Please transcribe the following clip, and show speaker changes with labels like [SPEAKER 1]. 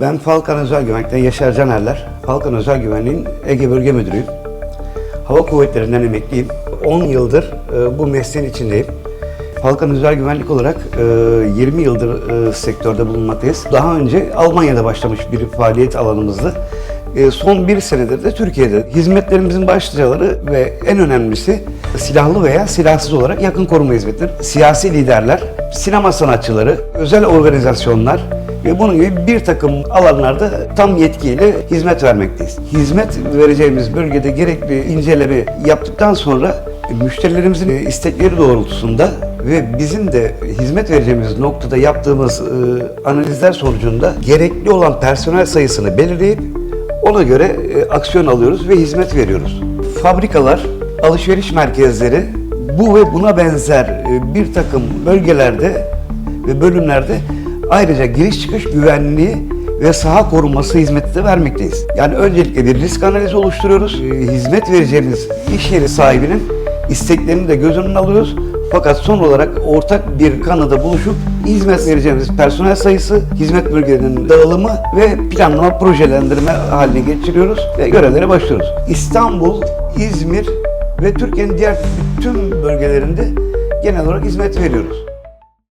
[SPEAKER 1] Ben Falkan Özel Güvenlik'ten Yaşar Canerler. Falkan Özel Güvenliğin Ege Bölge Müdürüyüm. Hava Kuvvetleri'nden emekliyim. 10 yıldır e, bu mesleğin içindeyim. Falkan Özel Güvenlik olarak e, 20 yıldır e, sektörde bulunmaktayız. Daha önce Almanya'da başlamış bir faaliyet alanımızdı. E, son bir senedir de Türkiye'de. Hizmetlerimizin başlıcaları ve en önemlisi silahlı veya silahsız olarak yakın koruma hizmetleri. Siyasi liderler, sinema sanatçıları, özel organizasyonlar, ve bunun gibi bir takım alanlarda tam yetkiyle hizmet vermekteyiz. Hizmet vereceğimiz bölgede gerekli inceleme yaptıktan sonra müşterilerimizin istekleri doğrultusunda ve bizim de hizmet vereceğimiz noktada yaptığımız e, analizler sonucunda gerekli olan personel sayısını belirleyip ona göre e, aksiyon alıyoruz ve hizmet veriyoruz. Fabrikalar, alışveriş merkezleri bu ve buna benzer e, bir takım bölgelerde ve bölümlerde ayrıca giriş çıkış güvenliği ve saha korunması hizmeti de vermekteyiz. Yani öncelikle bir risk analizi oluşturuyoruz. E, Hizmet vereceğimiz iş yeri sahibinin isteklerini de göz önüne alıyoruz. Fakat son olarak ortak bir kanıda buluşup hizmet vereceğimiz personel sayısı, hizmet bölgelerinin dağılımı ve planlama projelendirme haline geçiriyoruz ve görevlere başlıyoruz. İstanbul, İzmir ve Türkiye'nin diğer bütün bölgelerinde genel olarak hizmet veriyoruz.